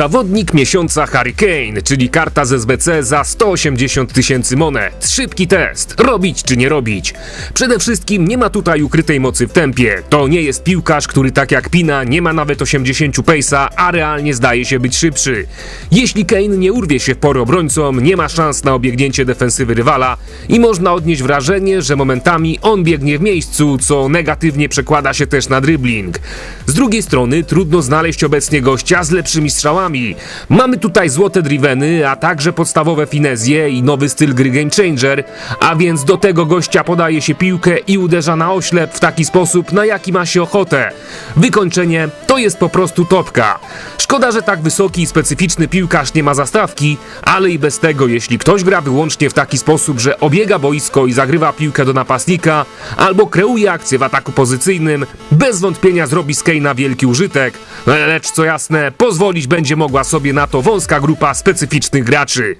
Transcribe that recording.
Zawodnik miesiąca Harry Kane, czyli karta z SBC za 180 tysięcy monet. Szybki test. Robić czy nie robić? Przede wszystkim nie ma tutaj ukrytej mocy w tempie. To nie jest piłkarz, który tak jak Pina nie ma nawet 80 pace'a, a realnie zdaje się być szybszy. Jeśli Kane nie urwie się w porę obrońcom, nie ma szans na obiegnięcie defensywy rywala i można odnieść wrażenie, że momentami on biegnie w miejscu, co negatywnie przekłada się też na dribbling. Z drugiej strony trudno znaleźć obecnie gościa z lepszymi strzałami. Mamy tutaj złote driveny, a także podstawowe finezje i nowy styl gry Game Changer, a więc do tego gościa podaje się piłkę i uderza na oślep w taki sposób, na jaki ma się ochotę. Wykończenie to jest po prostu topka. Szkoda, że tak wysoki i specyficzny piłkarz nie ma zastawki, ale i bez tego, jeśli ktoś gra wyłącznie w taki sposób, że obiega boisko i zagrywa piłkę do napastnika, albo kreuje akcję w ataku pozycyjnym, bez wątpienia zrobi z Kane'a wielki użytek, lecz co jasne, pozwolić będzie mogła sobie na to wąska grupa specyficznych graczy.